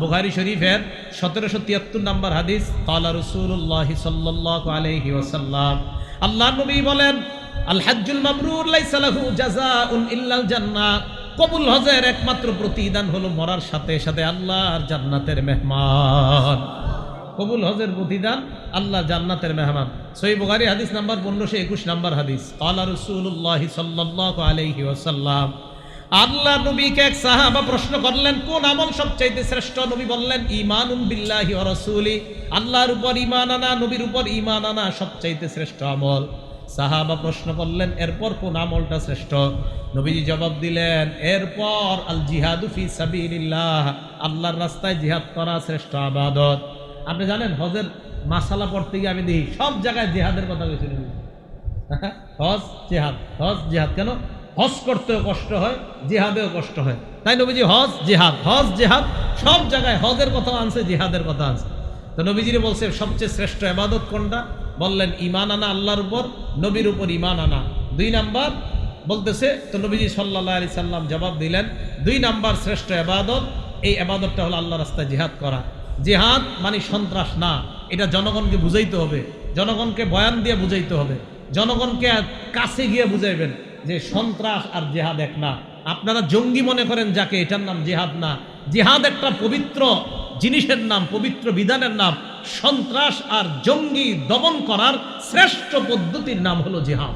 বুখারি শরীফের সতেরোশো তিয়াত্তর নম্বর হাদিস, কালা রসুল্লাহ সাল্লাহ আলহি ওসাল্লাম আল্লাহ নবী বলেন ইল্লাল কবুল হজের একমাত্র প্রতিদান হলো মরার সাথে সাথে আল্লাহর জান্নাতের মেহমান। কবুল হজের প্রতিদান আল্লাহ জান্নাতের মেহমান। সই বুখারি হাদিস নাম্বার পনেরোশো একুশ নাম্বার হাদিস, কালা রসুল্লাহ সাল্লাহ আলহি ওসাল্লাম আল্লাহ নবীকে এক সাহাবা প্রশ্ন করলেন, কোন আমল সবচাইতে শ্রেষ্ঠ? নবী বললেন ইমানুম বিল্লাহি রাসূলি। আল্লাহর উপর ইমান আনা, নবীর উপর ইমান আনা সবচাইতে শ্রেষ্ঠ আমল। সাহাবা প্রশ্ন করলেন, এরপর কোন আমলটা শ্রেষ্ঠ? নবীজি জবাব দিলেন, এরপর আল জিহাদু ফি সাবিলিল্লাহ, আল্লাহর রাস্তায় জিহাদ করা শ্রেষ্ঠ আবাদত। আপনি জানেন, হজের মাসালা পড়তে গিয়ে আমি দেখি, সব জায়গায় জিহাদের কথা বলছি হজ, জেহাদ হজ, জেহাদ, কেন? হজ করতেও কষ্ট হয়, জেহাদেও কষ্ট হয়। তাই নবীজি হজ, জেহাদ হজ, জেহাদ, সব জায়গায় হজের কথা আনছে, জেহাদের কথা আনছে। তো নবীজিরে বলছে, সবচেয়ে শ্রেষ্ঠ এবাদত কোনটা? বললেন ইমান আনা আল্লাহর উপর, নবীর উপর ইমান আনা। দুই নাম্বার বলতেছে, তো নবীজি সাল্লাহ আলি সাল্লাম জবাব দিলেন, দুই নাম্বার শ্রেষ্ঠ এবাদত এই এবাদতটা হলো আল্লাহ রাস্তায় জিহাদ করা। জিহাদ মানে সন্ত্রাস না, এটা জনগণকে বুঝাইতে হবে। জনগণকে বয়ান দিয়ে বুঝাইতে হবে। জনগণকে কাছে গিয়ে বুঝাইবেন। যে সন্ত্রাস আর জেহাদ এক না। আপনারা জঙ্গি মনে করেন যাকে এটার নাম জেহাদ না। জেহাদ একটা পবিত্র জিনিসের নাম, পবিত্র বিধানের নাম। সন্ত্রাস আর জঙ্গি দমন করার শ্রেষ্ঠ পদ্ধতির নাম হলো জেহাদ।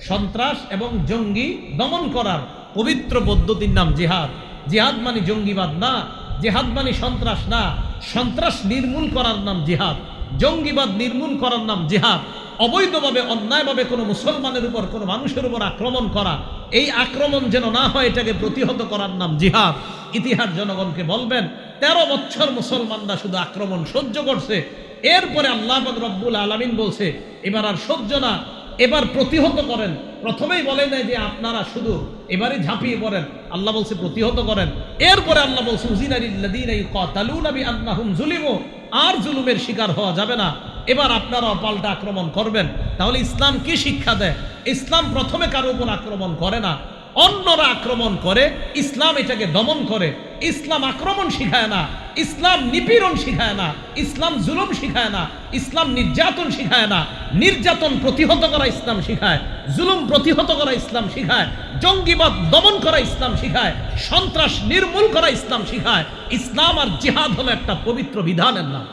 সন্ত্রাস এবং জঙ্গি দমন করার পবিত্র পদ্ধতির নাম জেহাদ। জেহাদ মানে জঙ্গিবাদ না, জেহাদ মানে সন্ত্রাস না। সন্ত্রাস নির্মূল করার নাম জেহাদ। জঙ্গিবাদ নির্মূল করার নাম জেহাদ। অবৈধভাবে, অন্যায়ভাবে কোনো মুসলমানের উপর, কোনো মানুষের উপর আক্রমণ করা, এই আক্রমণ যেন না হয়, এটাকে প্রতিহত করার নাম জিহাদ। ইতিহাস জনগণকে বলবেন, তেরো বছর মুসলমানরা শুধু আক্রমণ সহ্য করছে। এরপরে আল্লাহ রব্বুল আলমিন বলছে, এবার আর সহ্য না, এবার প্রতিহত করেন। প্রথমেই বলে নাই যে আপনারা শুধু এবারে ঝাঁপিয়ে পড়েন। আল্লাহ বলছে, প্রতিহত করেন। এরপরে আল্লাহ বলছে আর জুলুমের শিকার হওয়া যাবে না। এবার আপনারা পাল্টা আক্রমণ করবেন। তাহলে ইসলাম কি শিক্ষা দেয়? ইসলাম প্রথমে কারও উপর আক্রমণ করে না। অন্যরা আক্রমণ করে, ইসলাম এটাকে দমন করে। ইসলাম আক্রমণ শিখায় না, ইসলাম নিপীড়ন শিখায় না, ইসলাম জুলুম শিখায় না, ইসলাম নির্যাতন শিখায় না। নির্যাতন প্রতিহত করা ইসলাম শিখায়, জুলুম প্রতিহত করা ইসলাম শিখায়, জঙ্গিবাদ দমন করা ইসলাম শিখায়, সন্ত্রাস নির্মূল করা ইসলাম শিখায়। ইসলাম আর জিহাদ হলো একটা পবিত্র বিধানের নাম।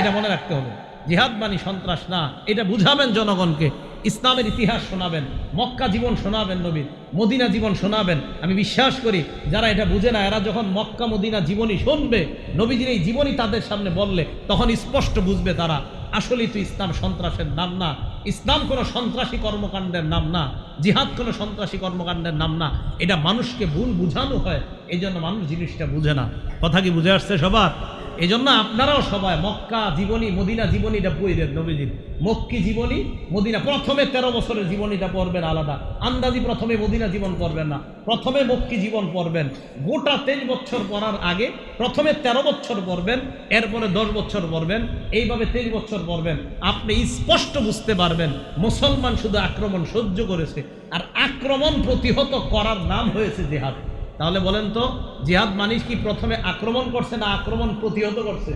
এটা মনে রাখতে হবে। জিহাদ মানি সন্ত্রাস না, এটা বুঝাবেন জনগণকে। ইসলামের ইতিহাস শোনাবেন, মক্কা জীবন শোনাবেন নবীর মদিনা জীবন শোনাবেন। আমি বিশ্বাস করি, যারা এটা বুঝে না, এরা যখন মক্কা, মদিনা জীবনী শুনবে, নবীজির এই জীবনী তাদের সামনে বললে, তখন স্পষ্ট বুঝবে তারা, আসলেই তো ইসলাম সন্ত্রাসের নাম না। ইসলাম কোনো সন্ত্রাসী কর্মকাণ্ডের নাম না, জিহাদ কোনো সন্ত্রাসী কর্মকাণ্ডের নাম না। এটা মানুষকে ভুল বুঝানো হয় এই জন্য মানুষ জিনিসটা বুঝে না। কথা কি বুঝে আসছে সবার? এই জন্য আপনারাও সবাই মক্কা জীবনী, মদিনা জীবনীটা পড়বেন নবীজির। মক্কি জীবনী, মদিনা। প্রথমে তেরো বছরের জীবনীটা পড়বেন আলাদা। আন্দাজি প্রথমে মদিনা জীবন পড়বেন না। প্রথমে মক্কি জীবন পড়বেন। গোটা তেইশ বছর পড়ার আগে প্রথমে তেরো বছর পড়বেন, এরপরে দশ বছর পড়বেন, এইভাবে তেইশ বছর পড়বেন। আপনি স্পষ্ট বুঝতে পারবেন, মুসলমান শুধু আক্রমণ সহ্য করেছে, আর আক্রমণ প্রতিহত করার নাম হয়েছে জেহাদ। তাহলে বলেন তো, জিহাদ মানিস কি প্রথমে আক্রমণ করছে না আক্রমণ প্রতিহত করছে?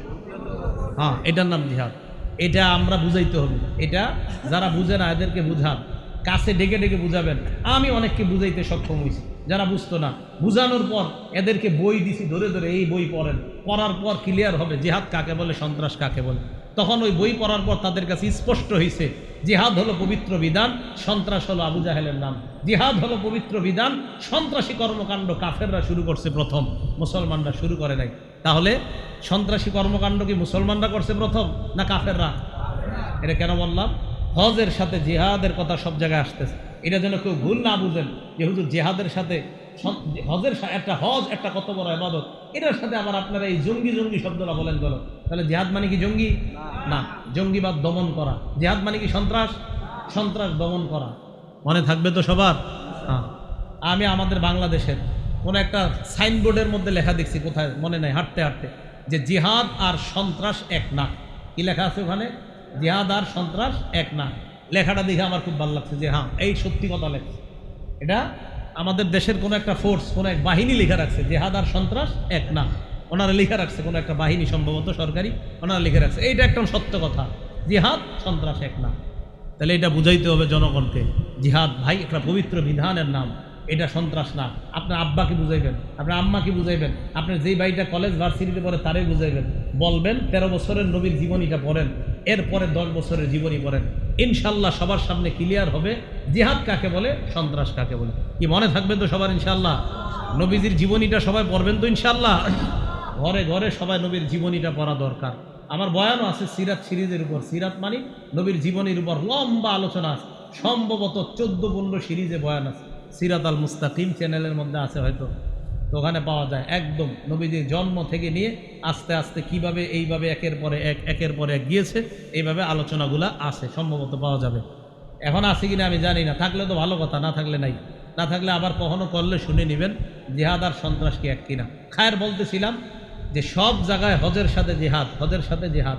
হ্যাঁ এটার নাম জিহাদ। এটা আমরা বুঝাইতে হবে। এটা যারা বুঝে না, এদেরকে বুঝান। কাছে ডেকে ডেকে বুঝাবেন। আমি অনেককে বুঝাইতে সক্ষম হয়েছি যারা বুঝতো না, বুঝানোর পর এদেরকে বই দিছি, ধরে ধরে এই বই পড়েন। পড়ার পর ক্লিয়ার হবে জেহাদ কাকে বলে, সন্ত্রাস কাকে বলে। তখন ওই বই পড়ার পর তাদের কাছে স্পষ্ট হয়েছে জিহাদ হলো পবিত্র বিধান, সন্ত্রাস হলো আবু জাহেলের নাম। জিহাদ হলো পবিত্র বিধান, সন্ত্রাসী কর্মকাণ্ড কাফেররা শুরু করছে প্রথম, মুসলমানরা শুরু করে নাই। তাহলে সন্ত্রাসী কর্মকাণ্ড কি মুসলমানরা করছে প্রথম না কাফেররা? এটা কেন বললাম? হজের সাথে জিহাদের কথা সব জায়গায় আসতেছে। এটা যেন কেউ ভুল না বুঝেন যে হুজুর জেহাদের সাথে হজের একটা হজ একটা কত বড় আবাদত এটার সাথে আবার আপনারা এই জঙ্গি জঙ্গি শব্দটা বলেন কেন তাহলে জেহাদ মানে কি জঙ্গি? না, জঙ্গিবাদ দমন করা। জেহাদ মানে কি সন্ত্রাস? সন্ত্রাস দমন করা। মনে থাকবে তো সবার? হ্যাঁ। আমি আমাদের বাংলাদেশের কোনো একটা সাইনবোর্ডের মধ্যে লেখা দেখছি, কোথায়? মনে নাই, হাঁটতে হাঁটতে। যে জিহাদ আর সন্ত্রাস এক না। কি লেখা আছে ওখানে? জিহাদ আর সন্ত্রাস এক না। লেখাটা দেখে আমার খুব ভালো লাগছে যে হ্যাঁ এই সত্যি কথা লেখছে। এটা আমাদের দেশের কোনো একটা ফোর্স কোনো এক বাহিনী লেখা রাখছে, জেহাদ আর সন্ত্রাস এক, না। ওনারা লেখা রাখছে কোনো একটা বাহিনী, সম্ভবত সরকারি, ওনারা লিখে রাখছে। এইটা একটা সত্য কথা। জিহাদ, সন্ত্রাস এক, না। তাহলে এটা বুঝাইতে হবে জনগণকে। জিহাদ, ভাই, একটা পবিত্র বিধানের নাম। এটা সন্ত্রাস না। আপনার আব্বাকে বুঝাইবেন, আপনার আম্মাকে বুঝাইবেন, আপনার যেই বাড়িটা কলেজ ভার্সিটিতে পড়ে তারে বুঝাইবেন। বলবেন, তেরো বছরের নবীর জীবনীটা পড়েন, এরপরে দশ বছরের জীবনী পড়েন। ইনশাল্লাহ সবার সামনে ক্লিয়ার হবে। জিহাদ কাকে বলে? সন্ত্রাস কাকে বলে? কি মনে থাকবে তো সবার ইনশাল্লাহ? নবীজির জীবনীটা সবাই পড়বেন তো ইনশাল্লাহ? ঘরে ঘরে সবাই নবীর জীবনীটা পড়া দরকার। আমার বয়ানও আছে সিরাত সিরিজের উপর। সিরাত মানে নবীর জীবনীর উপর লম্বা আলোচনা আছে। সম্ভবত চোদ্দ পনেরো সিরিজে বয়ান আছে। সিরাত আল মুস্তাকিম চ্যানেলের মধ্যে আছে হয়তো। ওখানে পাওয়া যায়। একদম নবীজির জন্ম থেকে নিয়ে আস্তে আস্তে কীভাবে এইভাবে একের পরে এক, একের পরে এক গিয়েছে, এইভাবে আলোচনাগুলা আছে সম্ভবত পাওয়া যাবে। এখন আছে কিনা আমি জানি না, থাকলে তো ভালো কথা, না থাকলে নাই। না থাকলে আবার কখনো করলে শুনে নেবেন, জেহাদ আর সন্ত্রাস কি এক কিনা। খায়ের বলতেছিলাম যে সব জায়গায় হজের সাথে জেহাদ, হজের সাথে জেহাদ।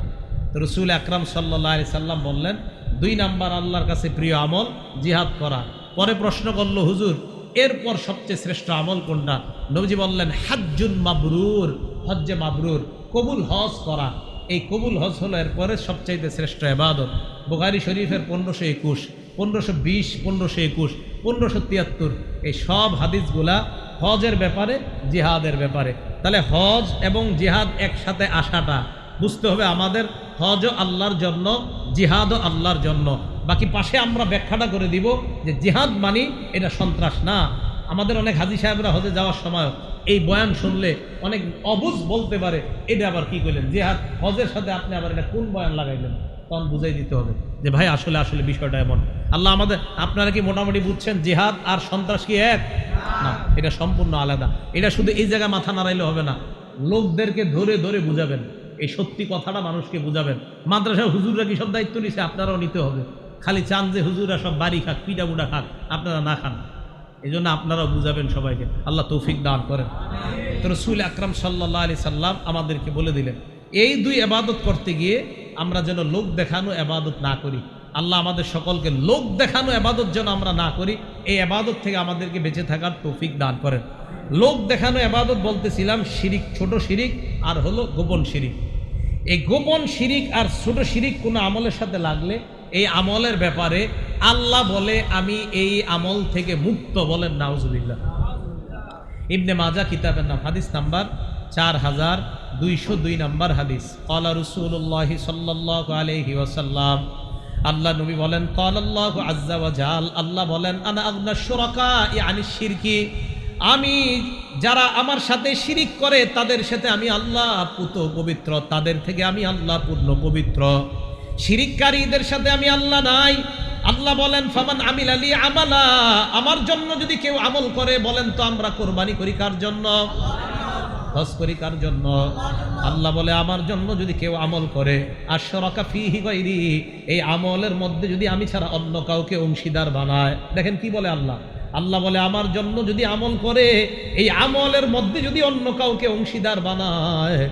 রসুল আকরাম সাল্লাহ সাল্লাম বললেন, দুই নাম্বার আল্লাহর কাছে প্রিয় আমল জিহাদ করা। পরে প্রশ্ন করল, হুজুর এরপর সবচেয়ে শ্রেষ্ঠ আমল কোনটা? নবজি বললেন, হাজ্জুন মাবরুর, হজ্জে মাবরুর, কবুল হজ করা। এই কবুল হজ হলো এরপরে সবচাইতে শ্রেষ্ঠ এবাদত বুখারি শরীফের পনেরোশো একুশ, পনেরোশো বিশ, পনেরোশো একুশ, পনেরোশো তিয়াত্তর। এই সব হাদিসগুলা হজের ব্যাপারে, জিহাদের ব্যাপারে। তাহলে হজ এবং জিহাদ একসাথে আসাটা বুঝতে হবে আমাদের, হজও আল্লাহর জন্য, জিহাদও আল্লাহর জন্য। বাকি পাশে আমরা ব্যাখ্যাটা করে দিব যে জিহাদ মানি এটা সন্ত্রাস না। আমাদের অনেক হাজি সাহেবরা হজে যাওয়ার সময় এই বয়ান শুনলে অনেক অবুজ বলতে পারে, এটা আবার কি করলেন জিহাদ, হজের সাথে আপনি আবার এটা কোন বয়ান লাগাইলেন? তখন বুঝাই দিতে হবে যে ভাই, আসলে আসলে বিষয়টা এমন। আল্লাহ আমাদের, আপনারা কি মোটামুটি বুঝছেন জিহাদ আর সন্ত্রাস কি এক? না, এটা সম্পূর্ণ আলাদা। এটা শুধু এই জায়গায় মাথা নাড়াইলে হবে না। লোকদেরকে ধরে ধরে বুঝাবেন। এই সত্যি কথাটা মানুষকে বুঝাবেন। মাদ্রাসা হুজুররা কি সব দায়িত্ব নিছে? আপনারাও নিতে হবে। খালি চান যে হুজুররা সব বাড়ি খাক পিঠা বুড়া খাক, আপনারা না খান। এই জন্য আপনারাও বুঝাবেন সবাইকে। আল্লাহ তৌফিক দান করেন। তো রসুল আকরাম সাল্লাহ আলি সাল্লাম আমাদেরকে বলে দিলেন, এই দুই আবাদত করতে গিয়ে আমরা যেন লোক দেখানো আবাদত না করি। আল্লাহ আমাদের সকলকে লোক দেখানো আবাদত যেন আমরা না করি, এই আবাদত থেকে আমাদেরকে বেঁচে থাকার তৌফিক দান করেন। লোক দেখানো আবাদত বলতেছিলাম শিরিক, ছোট শিরিক, আর হলো গোপন শিরিক। এই গোপন শিরিক আর ছোট শিরিক কোনো আমলের সাথে লাগলে এই আমলের ব্যাপারে আল্লাহ বলে, আমি এই আমল থেকে মুক্ত বলেন, নাউজুবিল্লাহ। ইবনে মাজা কিতাবের নাম, হাদিস নাম্বার চার হাজার দুইশো দুই নাম্বার হাদিস। কলা রসুল্লাহ সাল্লাহ আলহি ওসাল্লাম আল্লাহ নবী বলেন কলাল্লাহ আজ্জা ওয়াজাল আল্লাহ বলেন, আনা আগনা সুরাকা ইয়ানি শিরকি। আমি, যারা আমার সাথে শিরিক করে, তাদের সাথে আমি আল্লাহ পুত পবিত্র, তাদের থেকে আমি আল্লাহ পূর্ণ পবিত্র। শিরিককারীদের সাথে আমি আল্লাহ নাই। আল্লাহ বলেন, ফামান আমিল আলী আমালা। আমার জন্য যদি কেউ আমল করে, বলেন তো আমরা কোরবানি করি কার জন্য? করি কার জন্য? আল্লাহ বলে, আমার জন্য যদি কেউ আমল করে এই আমলের মধ্যে যদি আমি ছাড়া অন্য কাউকে অংশীদার বানায়, দেখেন কি বলে আল্লাহ? আল্লাহ বলে, আমার জন্য যদি আমল করে, এই আমলের মধ্যে যদি অন্য কাউকে অংশীদার বানায়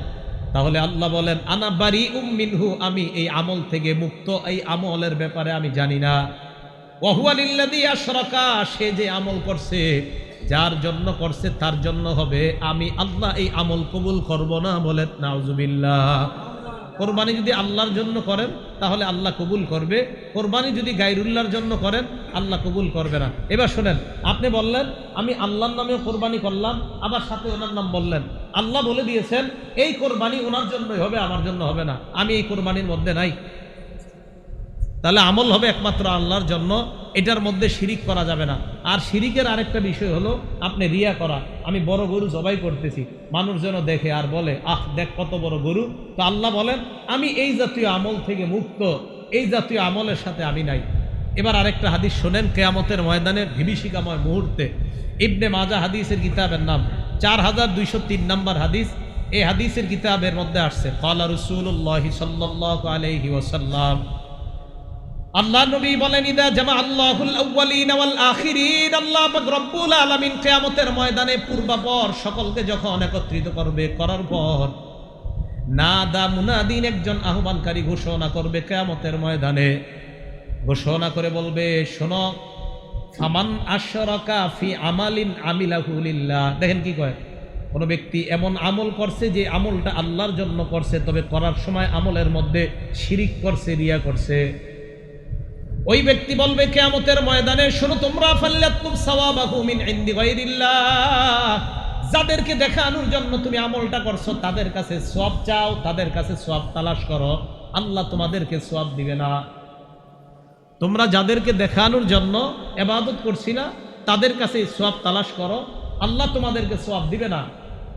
তাহলে আল্লাহ বলেন, আনা উম উম্মিনহু আমি এই আমল থেকে মুক্ত, এই আমলের ব্যাপারে আমি জানি না। ওহুয়ালিল্লাদি আশরকা, সে যে আমল করছে, যার জন্য করছে তার জন্য হবে, আমি আল্লাহ এই আমল কবুল করব না বলেন নাউজুবিল্লাহ। কোরবানি যদি আল্লাহর জন্য করেন, তাহলে আল্লাহ কবুল করবে। কোরবানি যদি গাইরুল্লাহর জন্য করেন, আল্লাহ কবুল করবে না। এবার শোনেন, আপনি বললেন, আমি আল্লাহর নামে কোরবানি করলাম, আবার সাথে ওনার নাম বললেন। আল্লাহ বলে দিয়েছেন, এই কোরবানি ওনার জন্যই হবে, আমার জন্য হবে না। আমি এই কোরবানির মধ্যে নাই। তাহলে আমল হবে একমাত্র আল্লাহর জন্য, এটার মধ্যে শিরিক করা যাবে না। আর শিরিকের আরেকটা বিষয় হলো, আপনি রিয়া করা। আমি বড় গরু জবাই করতেছি, মানুষ যেন দেখে আর বলে, আহ, দেখ কত বড় গরু। তো আল্লাহ বলেন, আমি এই জাতীয় আমল থেকে মুক্ত, এই জাতীয় আমলের সাথে আমি নাই। এবার আরেকটা হাদিস শোনেন, কেয়ামতের ময়দানে ভিবিষিকাময় মুহূর্তে। ইবনে মাজা হাদিসের কিতাবের নাম চার হাজার দুইশো তিন নম্বর হাদিস, এই হাদিসের কিতাবের মধ্যে আসছে, কলা রসুল্লাহ সাল্লাহ আলহি ওসাল্লাম আল্লাহ নবী বলেন, ইদা জামা আল্লাহুল আউয়ালিন ওয়াল আখিরিন আল্লাহ পাক রব্বুল আলামিন কিয়ামতের ময়দানে পূর্বাপর সকলকে যখন একত্রিত করবে, করার পর নাদা মুনাদিন একজন আহ্বানকারী ঘোষণা করবে কিয়ামতের ময়দানে। ঘোষণা করে বলবে, শোনো, ফামান আশরাকা ফি আমালিন আমিলাহু লিল্লাহ দেখেন কি কয়, কোন ব্যক্তি এমন আমল করছে যে আমলটা আল্লাহর জন্য করছে, তবে করার সময় আমলের মধ্যে শিরিক করছে, রিয়া করছে। ওই ব্যক্তি বলবে, কেয়ামতের ময়দানে শোনো, তোমরা ফাল্লাতুব সাওয়াবাহু মিন যাদেরকে দেখানোর জন্য তুমি আমলটা করছ, তাদের কাছে সওয়াব চাও, তাদের কাছে সওয়াব তালাশ করো। আল্লাহ তোমাদেরকে সওয়াব দিবে না। তোমরা যাদেরকে দেখানোর জন্য এবাদত করছিলা তাদের কাছে সওয়াব তালাশ করো। আল্লাহ তোমাদেরকে সওয়াব দিবে না।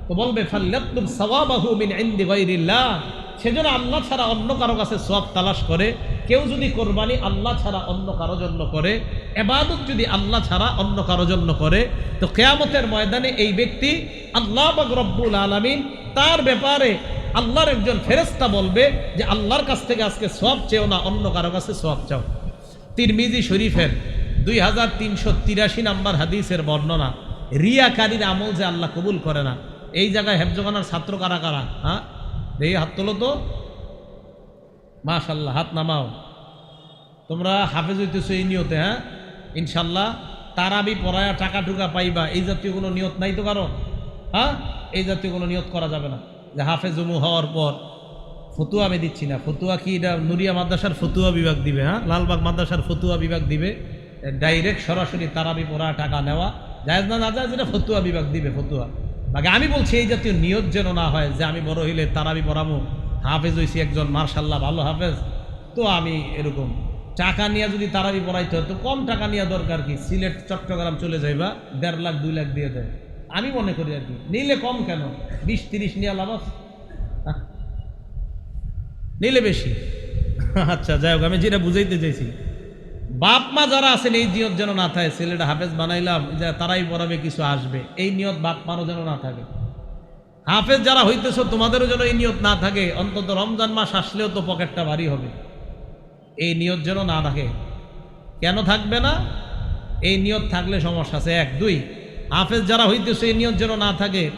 তো বলবে ফাল্লাতুব সাওয়াবাহু মিন ইনদি গায়রিল্লাহ। সেজন্য আল্লাহ ছাড়া অন্য কারও কাছে সব তালাশ করে, কেউ যদি কোরবানি আল্লাহ ছাড়া অন্য কারও জন্য করে, এবাদত যদি আল্লাহ ছাড়া অন্য কারও জন্য করে, তো কেয়ামতের ময়দানে এই ব্যক্তি আল্লাহ রব্বুল আলমিন তার ব্যাপারে আল্লাহর একজন ফেরেস্তা বলবে যে, আল্লাহর কাছ থেকে আজকে সব চেও না, অন্য কারও কাছে সব চাও। তিরমিজি শরীফের দুই হাজার তিনশো তিরাশি নাম্বার হাদিসের বর্ণনা, রিয়াকারীর আমল যে আল্লাহ কবুল করে না। এই জায়গায় হেফজগানার ছাত্র কারা কারা? হ্যাঁ? এই হাত তোলো তো। মাশাল্লাহ, হাত নামাও। তোমরা হাফেজ হইতেছো এই নিয়তে হ্যাঁ? ইনশাল্লাহ, তারাবি পড়ায়া টাকা টুকা পাইবা, এই জাতীয় কোনো নিয়ত নাই তো কারও? হ্যাঁ? এই জাতীয় কোনো নিয়ত করা যাবে না। যে হাফেজ জমু হওয়ার পর, ফতুয়া আমি দিচ্ছি না। ফতুয়া কি এটা নুরিয়া মাদ্রাসার ফতুয়া বিভাগ দিবে হ্যাঁ? লালবাগ মাদ্রাসার ফতুয়া বিভাগ দিবে। ডাইরেক্ট সরাসরি তারাবি পড়া টাকা নেওয়া। জায়েজ না না জায়েজ, এটা ফতুয়া বিভাগ দিবে, ফতুয়া। বাকি আমি বলছি, এই জাতীয় নিয়ত যেন না হয় যে আমি বড় হইলে তারাবি পড়াবো। হাফেজ হয়েছি একজন, মার্শাল্লাহ, ভালো হাফেজ। তো আমি এরকম। টাকা নিয়ে যদি তারাবি পড়াইতে হয়, তো কম টাকা নেওয়া দরকার কি? সিলেট, চট্টগ্রাম চলে যাইবা, দেড় লাখ, দুই লাখ দিয়ে দেয়। আমি মনে করি আর কি, নিলে কম কেন? বিশ, তিরিশ নিয়ে লাভ? নিলে বেশি। আচ্ছা যাই হোক, আমি যেটা বুঝাইতে চাইছি বাপ মা যারা আছেন, এই নিয়ত যেন না থাকে। ছেলেটা হাফেজ বানাইলাম যে তারাই পড়াবে, কিছু আসবে। এই নিয়ত বাপ মারও যেন না থাকে। হাফেজ যারা হইতেছো, তোমাদেরও যেন এই নিয়ত না থাকে। অন্তত রমজান মাস আসলেও তো পকেটটা ভারী হবে। এই নিয়ত যেন না থাকে। কেন থাকবে না? এই নিয়ত থাকলে সমস্যা আছে এক। দুই, হাফেজ যারা হইতেছে, এই নিয়ত যেন না থাকে।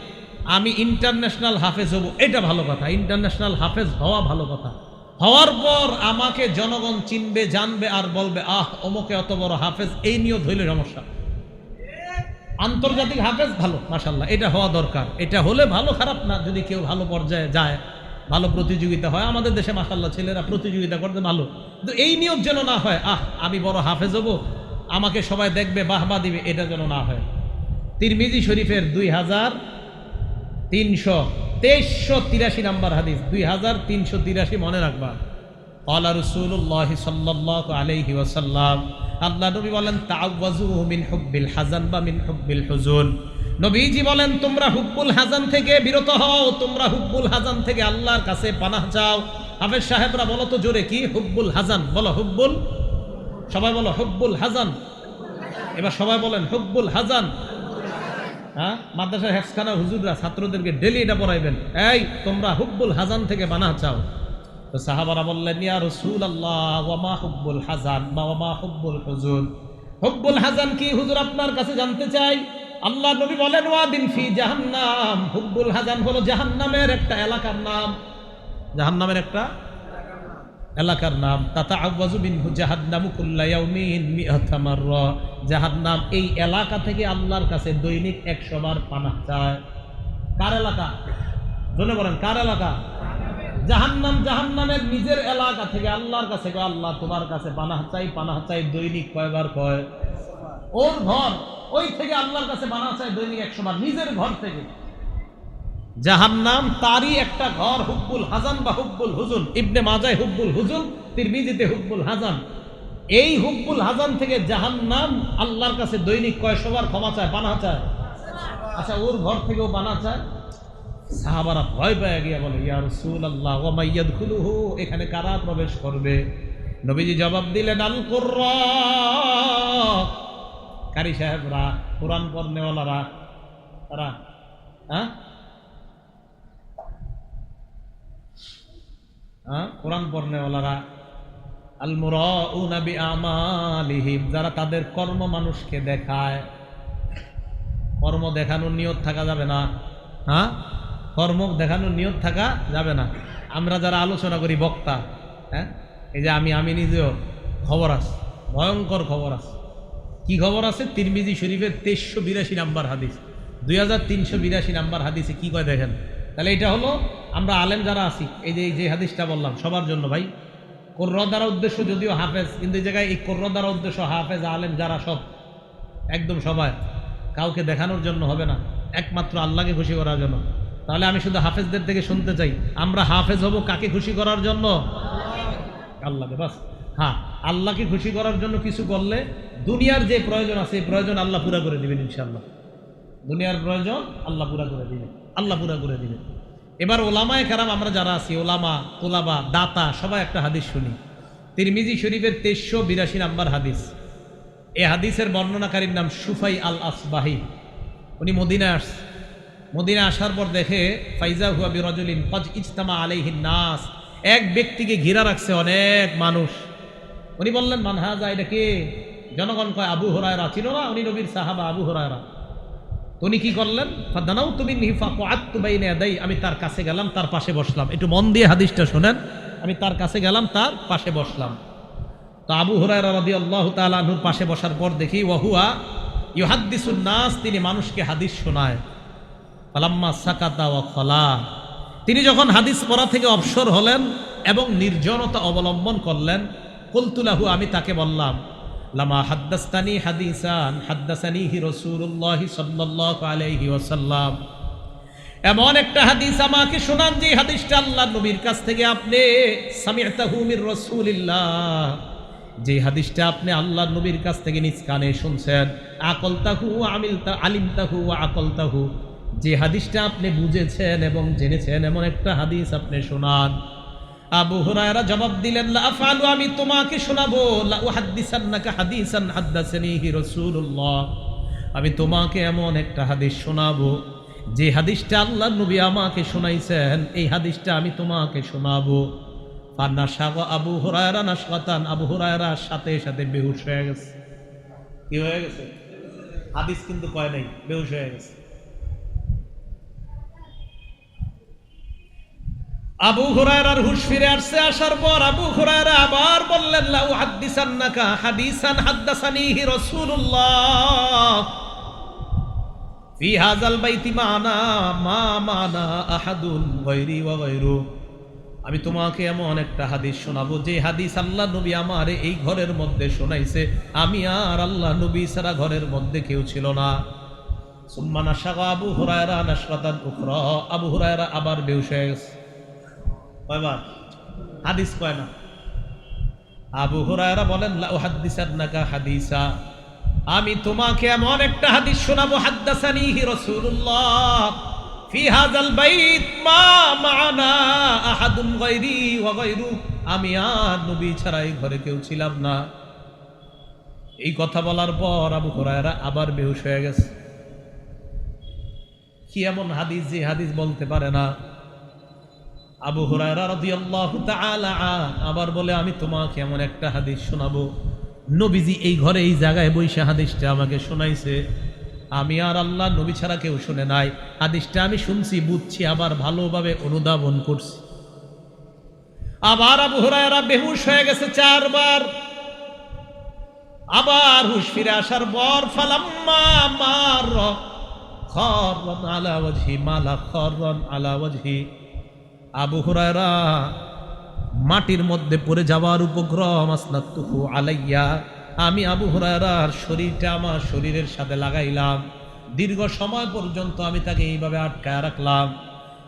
আমি ইন্টারন্যাশনাল হাফেজ হব, এটা ভালো কথা। ইন্টারন্যাশনাল হাফেজ হওয়া ভালো কথা। হওয়ার পর আমাকে জনগণ চিনবে, জানবে আর বলবে, আহ, অমুকে অত বড় হাফেজ, এই নিয়ত হইলে সমস্যা। আন্তর্জাতিক হাফেজ ভালো মাসাল্লাহ এটা হওয়া দরকার। এটা হলে ভালো, খারাপ না, যদি কেউ ভালো পর্যায়ে যায়, ভালো প্রতিযোগিতা হয়। আমাদের দেশে মাসাল্লাহ ছেলেরা প্রতিযোগিতা করতে ভালো। কিন্তু এই নিয়োগ যেন না হয়, আহ, আমি বড় হাফেজ হব, আমাকে সবাই দেখবে, বাহবা দিবে। এটা যেন না হয়। তিরমিজি শরীফের দুই হাজার তিনশো তেইশশো তিরাশি নাম্বার হাদিস, দুই হাজার তিনশো তিরাশি মনে রাখবা। আল্লাহ রসুল্লাহ সাল্লাহ আলহি ওয়াসাল্লাম, আল্লাহ নবী বলেন তাওয়াজু মিন হুব্বিল হাজান বা মিন হুব্বিল হুজুন। নবীজি বলেন, তোমরা হুব্বুল হাজান থেকে বিরত হও, তোমরা হুব্বুল হাজান থেকে আল্লাহর কাছে পানাহ চাও। হাফেজ সাহেবরা বলো তো জোরে, কি হুব্বুল হাজান বলো, হুব্বুল সবাই বলো, হুব্বুল হাজান এবার সবাই বলেন, হুব্বুল হাজান হ্যাঁ? মাদ্রাসা হেফসখানা হুজুররা ছাত্রদেরকে ডেলি এটা পড়াইবেন। এই, তোমরা হুব্বুল হাজান থেকে বানা চাও। তো সাহাবারা বললেন, ইয়া রসুল আল্লাহ ওয়ামা হুব্বুল হাজান, বা ওয়ামা হুব্বুল হুজুর। হুব্বুল হাজান কি হুজুর আপনার কাছে জানতে চাই? আল্লাহ নবী বলেন, ওয়াদিন ফি জাহান্নাম। হুব্বুল হাজান হলো জাহান্নামের একটা এলাকার নাম। জাহান্নামের একটা এলাকার নাম তাতা আব্বাজু বিনহু জাহান্নামু, এই এলাকা থেকে আল্লাহর কাছে দৈনিক 100 বার পানাহ চায়। কার এলাকা? জনে বলেন, কার এলাকা? জাহান্নাম, জাহান্নামের নিজের এলাকা থেকে আল্লাহর কাছে আল্লাহ, তোমার কাছে পানাহ চাই পানাহ চাই, দৈনিক কয়বার কয়? ওর ঘর, ওই থেকে আল্লাহর কাছে বানা চাই দৈনিক 100 বার, নিজের ঘর থেকে। জাহান্নাম তারই একটা ঘর, হুব্বুল হাজান বা হুব্বুল হুজুন। ইবনে মাজায় হুব্বুল হুজুন, তিরমিজিতে হুব্বুল হাজান এই হুব্বুল হাজান থেকে জাহান্নাম আল্লাহর কাছে দৈনিক কয়শবার ক্ষমা চায়? বানা চায়। আচ্ছা ওর ঘর থেকেও বানা চায়। সাহাবারা ভয় পেয়ে গিয়া বলে, ইয়া রাসূলুল্লাহ, ওয়া মাইয়াদখুলুহু এখানে কারা প্রবেশ করবে? নবীজি জবাব দিলেন, আল কারি সাহেবরা, কোরআন পড়নেওয়ালারা, তারা হ্যাঁ? কোরআন পড়নেওয়ালারা আল মুরাউনা বিআমালিহিম, যারা তাদের কর্ম মানুষকে দেখায়। কর্ম দেখানোর নিয়ত থাকা যাবে না। হ্যাঁ কর্ম দেখানোর নিয়ত থাকা যাবে না। আমরা যারা আলোচনা করি, বক্তা হ্যাঁ? এই যে আমি আমি নিজেও খবর আছে, ভয়ঙ্কর খবর আছে। কি খবর আছে? তিরমিজি শরীফের তেইশশো বিরাশি নাম্বার হাদিস। দুই হাজার তিনশো বিরাশি নাম্বার হাদিসে কি কয় দেখেন? তাহলে এটা হলো, আমরা আলেম যারা আছি, এই যে যে হাদিসটা বললাম, সবার জন্য ভাই। কোর্র দ্বারা উদ্দেশ্য যদিও হাফেজ, কিন্তু এই জায়গায় এই কোর্র দ্বারা উদ্দেশ্য হাফেজ, আলেম যারা সব, একদম সবাই, কাউকে দেখানোর জন্য হবে না, একমাত্র আল্লাহকে খুশি করার জন্য। তাহলে আমি শুধু হাফেজদের থেকে শুনতে চাই, আমরা হাফেজ হব কাকে খুশি করার জন্য? আল্লাহকে, বাস। হ্যাঁ আল্লাহকে খুশি করার জন্য কিছু করলে দুনিয়ার যে প্রয়োজন আছে, এই প্রয়োজন আল্লাহ পুরা করে দিবেন ইনশাল্লাহ দুনিয়ার প্রয়োজন আল্লাহ পুরা করে দিবেন। আল্লাহ পুরা করে দিবেন এবার ওলামায় কারাম আমরা যারা আছি, ওলামা, তোলাবা, দাতা, সবাই একটা হাদিস শুনি। তিরমিজি শরীফের তেইশশো বিরাশি নাম্বার হাদিস। এ হাদিসের বর্ণনাকারীর নাম সুফাই আল আসবাহি উনি মদিনায় আসছে। মদিনায় আসার পর দেখে, ফাইজা হুয়া বিরজলিন কজ ইজতামা আলাইহিন নাস, এক ব্যক্তিকে ঘিরা রাখছে অনেক মানুষ। উনি বললেন মানহাজা এটা কে? জনগণ কয়, আবু হরায়রা। ছিল না? উনি নবীর সাহাবা আবু হরায়রা। উনি কি করলেন? ফাদানাও তুমি আমি তার কাছে গেলাম, তার পাশে বসলাম। একটু মন দিয়ে হাদিসটা শোনেন। আমি তার কাছে গেলাম, তার পাশে বসলাম। তো আবু হুরায়রা রাদিয়াল্লাহু তাআলা আনহুর পাশে বসার পর দেখি ওয়াহুয়া ইউহাদ্দিসুন নাস, তিনি মানুষকে হাদিস শোনায়। ফালাম্মা সাকাতা ওয়া খলা। তিনি যখন হাদিস পড়া থেকে অবসর হলেন এবং নির্জনতা অবলম্বন করলেন কুলতুলাহু আমি তাকে বললাম লামা হাদ্দাস্তানি হাদিসান, হাদ্দাসানিহি রাসূলুল্লাহি সাল্লাল্লাহু আলাইহি ওয়াসাল্লাম। এমন একটা হাদিস আমাকে শোনান যে হাদিসটা আল্লাহ নবীর কাছ থেকে আপনি সামিআতাহু মির রাসূলিল্লাহ। যে হাদিসটা আপনি আল্লাহ নবীর কাছ থেকে নিজ কানে শুনছেন, আকলতাহু আমিলতা, আলিমতাহু আকলতাহু। যে হাদিসটা আপনি বুঝেছেন এবং জেনেছেন, এমন একটা হাদিস আপনি শোনান। আবু হুরায়রা জবাব দিলেন, লা আফআলু, আমি তোমাকে শোনাবো। লা উহাদ্দিসান্নাকা হাদিসান হাদ্দাসানিহি রাসূলুল্লাহ। আমি তোমাকে এমন একটা হাদিস শোনাবো, যে হাদিসটা আল্লাহ নবী আমাকে শোনাইছেন, এই হাদিসটা আমি তোমাকে শোনাবো। পান্না সাগ আবু হুরায়রা নাশকাতান আবু হুরায়রা সাথে সাথে বেহুশ হয়ে গেছে। কি হয়ে গেছে? হাদিস কিন্তু কয় নাই, বেহুশ হয়ে গেছে। আবু হুরায়রার হুশ ফিরে আসছে, আসার পর আবু হুরায়রা আবার বললেন, লা উহাদ্দিসান্নাকা হাদিসান হাদ্দাসানিহি রাসূলুল্লাহ। ফি হাযাল বাইতি মানা, মা মানা আহাদুন গায়রি ওয়া গায়রু। আমি তোমাকে এমন একটা হাদিস শোনাবো, যে হাদিস আল্লাহ নবী আমার এই ঘরের মধ্যে শোনাইছে। আমি আর আল্লাহ নবী ছাড়া ঘরের মধ্যে কেউ ছিল না। সুম্মা নাশাগা আবু হুরায়রা নাশকাতান উখরা। আবু হুরায়রা আবার বেহুশ হয়ে গেছে। কয়বার? হাদিস কয় না। আবু হুরায়রা বলেন, লা উহাদ্দিসান্নাকা হাদিসা। আমি তোমাকে এমন একটা হাদিস শোনাবো, হাদ্দাসানিহি রাসূলুল্লাহ। ফি হাযাল বাইত, মা মা'ানা আহাদুন গায়রি ওয়া গায়রু। আমি আর নবী ছাড়া এই ঘরে কেউ ছিলাম না। এই কথা বলার পর আবু হুরায়রা আবার বেহুশ হয়ে গেছে। কি এমন হাদিস যে হাদিস বলতে পারে না? আবু আবার বলে, আমি তোমাকে এমন একটা হাদিস শোনাবো। নবীজি এই ঘরে, এই জায়গায় বৈশা হাদিসটা আমাকে শোনাইছে। আমি আর আল্লাহ নবী ছাড়া কেউ শুনে নাই। হাদিসটা আমি শুনছি, বুঝছি, আবার ভালোভাবে অনুধাবন করছি। আবার আবু হুরায়রা বেহুশ হয়ে গেছে চারবার। আবার হুশ ফিরে আসার পর, ফালাম্মা মার খরন আলা ওয়াজহি, মালা খরন আলা ওয়াজহি। আবু হুরায়রা মাটির মধ্যে পড়ে যাওয়ার উপক্রম আসনাতুহু আলাইয়া, আমি আবু হুরায়রার শরীরটা আমার শরীরের সাথে লাগাইলাম। দীর্ঘ সময় পর্যন্ত আমি তাকে এইভাবে আটকায় রাখলাম।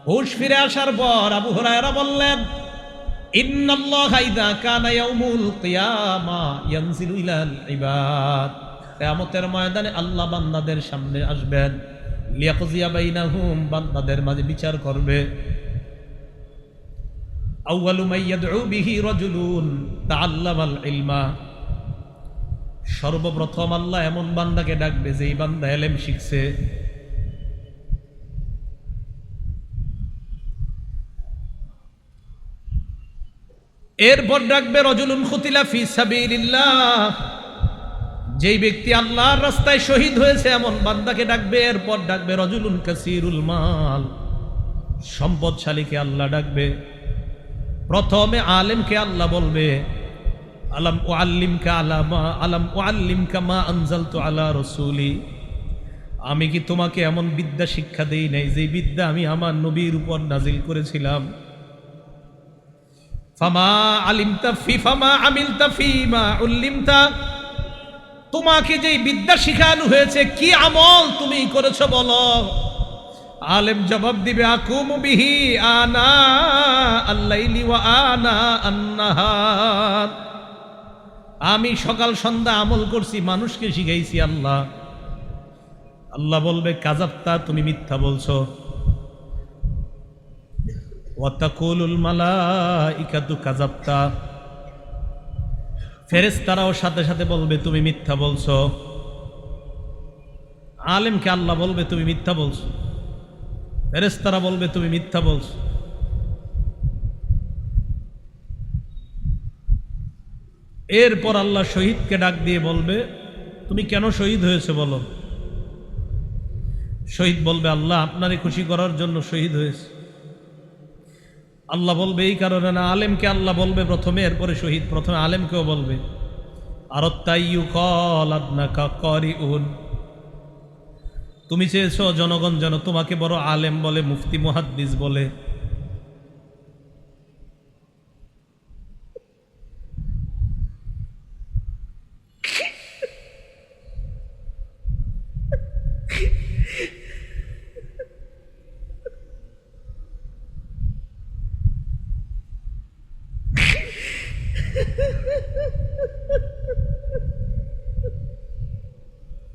হুশ ফিরে আসার পর আবু হুরায়রা বললেন ময়দানে আল্লাহ সামনে আসবেন। বান্দাদের মাঝে বিচার করবে। সর্বপ্রথম আল্লাহ এমন বান্দাকে ডাকবে যে এই বান্দা এলেম শিখছে। এরপর ডাকবে রজুলুন খুতিলা ফি সাবিলিল্লাহ। যেই ব্যক্তি আল্লাহর রাস্তায় শহীদ হয়েছে এমন বান্দাকে ডাকবে, এরপর ডাকবে রজুলুন কাসিরুল মাল। সম্পদশালীকে আল্লাহ ডাকবে। প্রথমে আলেমকে আল্লাহ বলবে, আলাম ও আল্লিমকা আলামা আলাম ও আল্লিমকা মা আনজালতু আলা রসুলি। আমি কি তোমাকে এমন বিদ্যা শিক্ষা দেই নাই যে বিদ্যা আমি আমার নবীর উপর নাজিল করেছিলাম? ফামা আলিমতা ফি, ফামা আমিলতা ফি মা উল্লিমতা। তোমাকে যে বিদ্যা শিখানো হয়েছে, কি আমল তুমি করেছ বলো? আলেম জবাব দিবে, আকুম বিহি আনা আল্লাইলি ওয়া আনা আন্নাহার। আমি সকাল সন্ধ্যা আমল করছি, মানুষকে শিখাইছি আল্লাহ। আল্লাহ বলবে কাজাপ্তা তুমি মিথ্যা বলছো। ওয়াতাকুলুল মালাইকাতু কাজাপ্তা ফেরেশতারাও সাথে সাথে বলবে, তুমি মিথ্যা বলছো। আলেমকে আল্লাহ বলবে, তুমি মিথ্যা বলছো। ফেরেশতারা বলবে, তুমি মিথ্যা বলছো। এরপর আল্লাহ শহীদকে ডাক দিয়ে বলবে, তুমি কেন শহীদ হয়েছে বলো? শহীদ বলবে, আল্লাহ আপনারে খুশি করার জন্য শহীদ হয়েছে। আল্লাহ বলবে, এই কারণে না, আলেমকে আল্লাহ বলবে প্রথমে, এরপরে শহীদ। প্রথমে আলেমকেও বলবে, আর তাইয়ু কল আদনাকা করি উন তুমি চেয়েছ জনগণ যেন তোমাকে বড় আলেম বলে মুফতি মুহাদ্দিস বলে।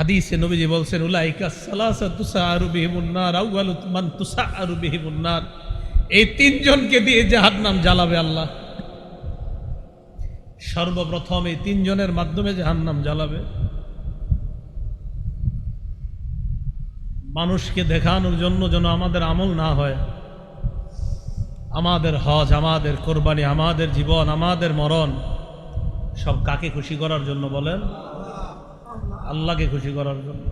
হাদিসে নবীজি বলছেন, উলাইকা সালাসা তুসাআরু বিহিমুন নার আউয়ালু মান তুসাআরু বিহিমুন নার। এই তিনজনকে দিয়ে জাহান্নাম জ্বালাবে আল্লাহ। সর্বপ্রথম এই তিনজনের মাধ্যমে জাহান্নাম জ্বালাবে। মানুষকে দেখানোর জন্য যেন আমাদের আমল না হয়। আমাদের হজ, আমাদের কোরবানি, আমাদের জীবন, আমাদের মরণ, সব কাকে খুশি করার জন্য বলেন? আল্লাহকে খুশি করার জন্য।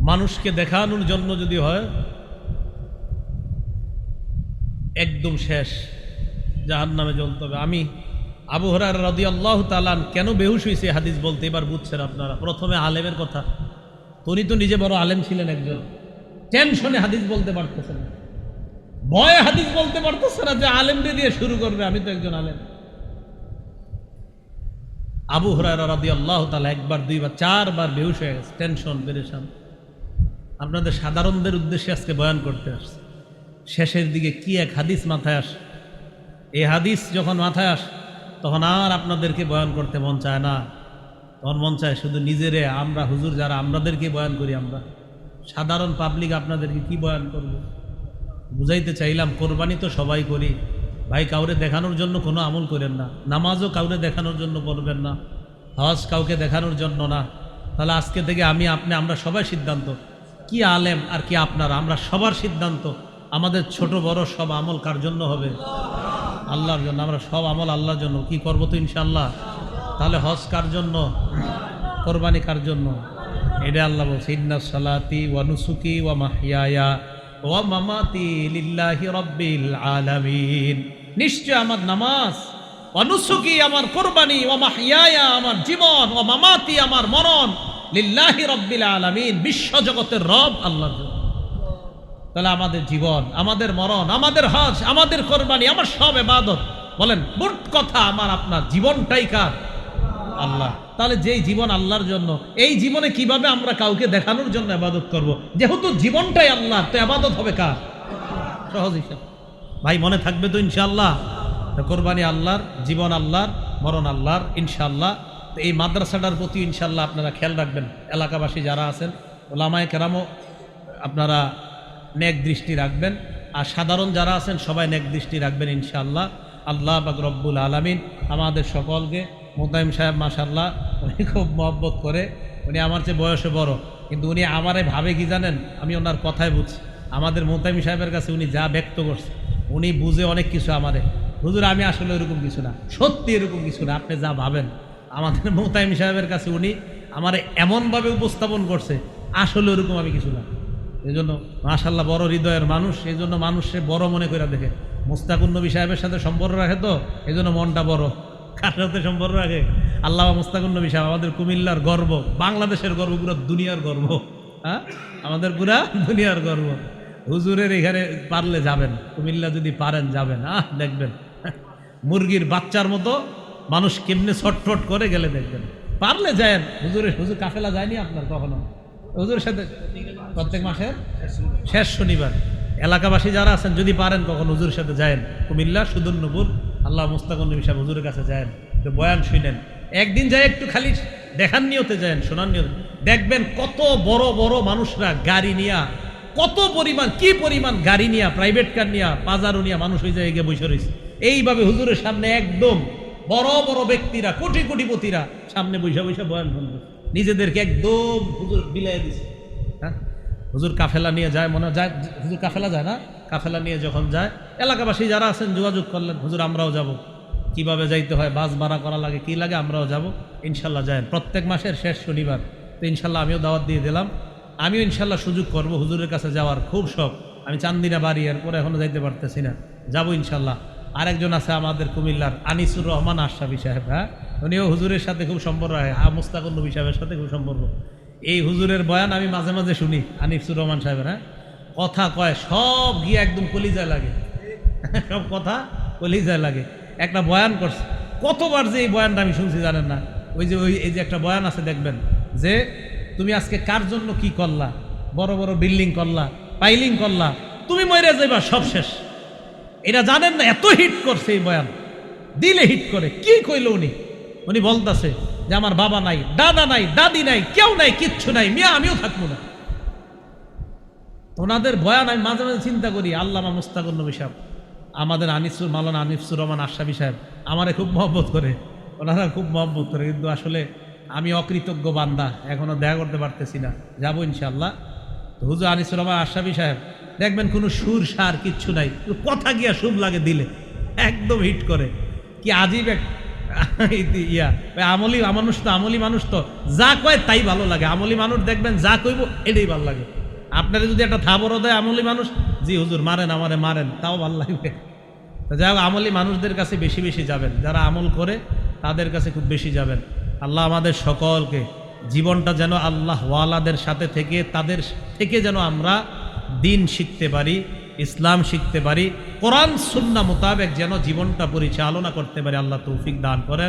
মানুষকে দেখানোর জন্য যদি হয়, একদম শেষ জাহান নামে জ্বলতে হবে। আমি আবু হরার রদি আল্লাহ তালান কেন বেহুশ হয়েছে হাদিস বলতে এবার বুঝছেন আপনারা। প্রথমে আলেমের কথা। উনি তো নিজে বড় আলেম ছিলেন একজন। টেনশনে হাদিস বলতে পারতেছে না। ভয়ে হাদিস বলতে পারতেছে না যে আলেমরে দিয়ে শুরু করবে। আমি তো একজন আলেম। আবু হরার আল্লাহ তালা একবার, দুইবার, চারবার বেহুশ হয়ে গেছে। টেনশন, পেরেশান। আপনাদের সাধারণদের উদ্দেশ্যে আজকে বয়ান করতে আসছে। শেষের দিকে কি এক হাদিস মাথায় আস? এই হাদিস যখন মাথায় আস, তখন আর আপনাদেরকে বয়ান করতে মন চায় না। তখন মন চায় শুধু নিজেরে, আমরা হুজুর যারা আমাদেরকে বয়ান করি আমরা। সাধারণ পাবলিক আপনাদেরকে কি বয়ান করব? বুঝাইতে চাইলাম, কোরবানি তো সবাই করি। ভাই, কাউরে দেখানোর জন্য কোনো আমল করেন না। নামাজও কাউরে দেখানোর জন্য পড়বেন না। হজ কাউকে দেখানোর জন্য না। তাহলে আজকে থেকে আমি, আপনি, আমরা সবাই সিদ্ধান্ত। কি আলেম আর কি আপনারা? আমরা সবার সিদ্ধান্ত। আমাদের ছোট, বড় সব আমল কার জন্য হবে? আল্লাহর জন্য। আমরা সব আমল আল্লাহর জন্য। কি করব তো ইনশাল্লাহ তাহলে হজ কার জন্য? কোরবানি কার জন্য? এটা আল্লাহ বলছে, ইন্না সালাতি ওয়া নুসুকি ওয়া মাহিয়ায়া ওয়া মামাতি লিল্লাহি রাব্বিল আলামিন। নিশ্চয় আমার নামাজ, ওয়া নুসুকি আমার কোরবানি, ওয়া মাহিয়ায়া আমার জীবন, ওয়া মামাতি আমার মরণ লিল্লাহি রাব্বিল আলামিন, বিশ্ব জগতের রব আল্লাহর জন্য। তাহলে আমাদের জীবন, আমাদের মরণ, আমাদের হজ, আমাদের কোরবানি, আমার সব এবাদত বলেন, মোট কথা, আমার আপনার জীবনটাই কার? আল্লাহ। তাহলে যেই জীবন আল্লাহর জন্য, এই জীবনে কীভাবে আমরা কাউকে দেখানোর জন্য আবাদত করব। যেহেতু জীবনটাই আল্লাহ, তো আবাদত হবে কার? সহজ হিসাব। ভাই, মনে থাকবে তো ইনশাল্লাহ কোরবানি আল্লাহর, জীবন আল্লাহর, মরণ আল্লাহর ইনশাল্লাহ তো এই মাদ্রাসাটার প্রতি ইনশাল্লাহ আপনারা খেয়াল রাখবেন। এলাকাবাসী যারা আছেন, ওলামায় কেরামও আপনারা নেক দৃষ্টি রাখবেন। আর সাধারণ যারা আছেন, সবাই নেক দৃষ্টি রাখবেন ইনশাআল্লাহ। আল্লাহ বাক রব্বুল আলমিন আমাদের সকলকে মোতায়েম সাহেব মাসাল্লাহ উনি খুব মহব্বত করে, উনি আমার চেয়ে বয়সে বড়, কিন্তু উনি আমারে ভাবে কি জানেন? আমি ওনার কথাই বুঝছি। আমাদের মোতামি সাহেবের কাছে উনি যা ব্যক্ত করছে, উনি বুঝে অনেক কিছু আমারে। হুজুর, আমি আসলে এরকম কিছু না, সত্যি এরকম কিছু না, আপনি যা ভাবেন। আমাদের মোতাইম সাহেবের কাছে উনি আমার এমনভাবে উপস্থাপন করছে, আসলে ওরকম আমি কিছু না। এই জন্য মাশাল্লাহ বড় হৃদয়ের মানুষ এই জন্য মানুষ বড় মনে করে দেখে। মুস্তাকুর নবী সাহেবের সাথে সম্পর্ক রাখে তো এই জন্য মনটা বড়। কার সাথে সম্পর্ক রাখে? আল্লাহ মুস্তাকুর নবী সাহেব, আমাদের কুমিল্লার গর্ব। বাংলাদেশের গর্ব, পুরো দুনিয়ার গর্ব। হ্যাঁ? আমাদের পুরা দুনিয়ার গর্ব। হুজুরের এখানে পারলে যাবেন। কুমিল্লা যদি পারেন, যাবেন। আহ, দেখবেন। মুরগির বাচ্চার মতো মানুষ কেমনে ছটফট করে গেলে দেখবেন। পারলে যায়েন। হুজুরের, হুজুর কাফেলা যায়নি আপনার কখনো? হুজুরের সাথে প্রত্যেক মাসের? শেষ শনিবার। এলাকাবাসী যারা আছেন, যদি পারেন কখন হুজুরের সাথে যায়েন। কুমিল্লা সুদর্ণপুর আল্লাহ মুস্তাকুন নবী সাহেব হুজুরের কাছে যায়েন, একটু বয়ান শুনেন। একদিন যায় একটু খালি দেখার নিয়তে যায় শোনার নিয়তে। দেখবেন কত বড় বড় মানুষরা গাড়ি নিয়া, কত পরিমাণ, কি পরিমাণ গাড়ি নিয়া প্রাইভেট কার নিয়া, বাজারও নিয়া মানুষ ওই জায়গায় গিয়ে বসে রয়েছে। এইভাবে হুজুরের সামনে একদম বড় বড় ব্যক্তিরা, কোটি কোটিপতিরা সামনে বসে বসে বয়ান শুনবে। নিজেদেরকে একদম হুজুর বিলাই দিছে। হ্যাঁ? হুজুর কাফেলা নিয়ে যায়, মনে যায়, হুজুর কাফেলা যায় না? কাফেলা নিয়ে যখন যায়, এলাকাবাসী যারা আছেন যোগাযোগ করলেন, হুজুর আমরাও যাব। কীভাবে যাইতে হয়, বাস ভাড়া করা লাগে, কি লাগে, আমরাও যাব। ইনশাল্লাহ যায় প্রত্যেক মাসের শেষ শনিবার। তো ইনশাল্লাহ আমিও দাওয়াত দিয়ে দিলাম। আমিও ইনশাল্লাহ সুযোগ করব, হুজুরের কাছে যাওয়ার খুব শখ। আমি চান্দিনা বাড়ি, এরপরে এখনও যাইতে পারতেছি না। যাব ইনশাল্লাহ। আরেকজন আছে আমাদের কুমিল্লার, আনিসুর রহমান আশরাফি সাহেব হ্যাঁ? উনিও হুজুরের সাথে খুব সম্পর্ক হয় আ মুস্তাকুর নবী সাহেবের সাথে খুব সম্পর্ক। এই হুজুরের বয়ান আমি মাঝে মাঝে শুনি আনিফসুর রহমান সাহেবের হ্যাঁ? কথা কয়, সব গিয়ে একদম কলিজায় লাগে। সব কথা কলিজায় লাগে। একটা বয়ান করছে। কতবার যে এই বয়ানটা আমি শুনছি জানেন না? ওই যে ওই, এই যে একটা বয়ান আছে, দেখবেন, যে তুমি আজকে কার জন্য কি করলা? বড় বড় বিল্ডিং করলা, পাইলিং করলা, তুমি মরে যাইবা, সব শেষ। এটা জানেন না, এত হিট করছে এই বয়ান। দিলে হিট করে, কি কইল উনি? উনি বলতেছে যে আমার বাবা নাই, দাদা নাই, দাদি নাই, কেউ নাই, কিচ্ছু নাই, মিয়া আমিও থাকব না। ওনাদের বয়ান আমি মাঝে মাঝে চিন্তা করি, আল্লামা মুস্তাকুর নবী সাহেব, আমাদের আনিসুর মালানা আনিফসুর রহমান আশাবি সাহেব, আমারে খুব মহব্বত করে, ওনারা খুব মহব্বত করে, কিন্তু আসলে আমি অকৃতজ্ঞ বান্দা, এখনও দেখা করতে পারতেছি না, যাব ইনশাল্লাহ হুজুর আনিসুর রহমান আশাবি সাহেব, দেখবেন কোনো সুর, সার কিচ্ছু নাই কথা গিয়া শুভ লাগে দিলে, একদম হিট করে, কি আজীব এক ইয়া। আমলি মানুষ তো, আমলি মানুষ তো। যা কয় তাই ভালো লাগে। আমলি মানুষ দেখবেন যা কইব এটাই ভালো লাগে। আপনারা যদি একটা থাবর দেয় আমলি মানুষ, জি হুজুর, মারেন, আমারে মারেন, তাও ভালো লাগবে। যাই হোক, আমলি মানুষদের কাছে বেশি বেশি যাবেন। যারা আমল করে, তাদের কাছে খুব বেশি যাবেন। আল্লাহ আমাদের সকলকে জীবনটা যেন আল্লাহ ওয়ালাদের সাথে থেকে, তাদের থেকে যেন আমরা দিন শিখতে পারি। ইসলাম শিখতে পারি, কোরআন, সুন্না মোতাবেক যেন জীবনটা পরিচালনা করতে পারি, আল্লাহ তৌফিক দান করেন।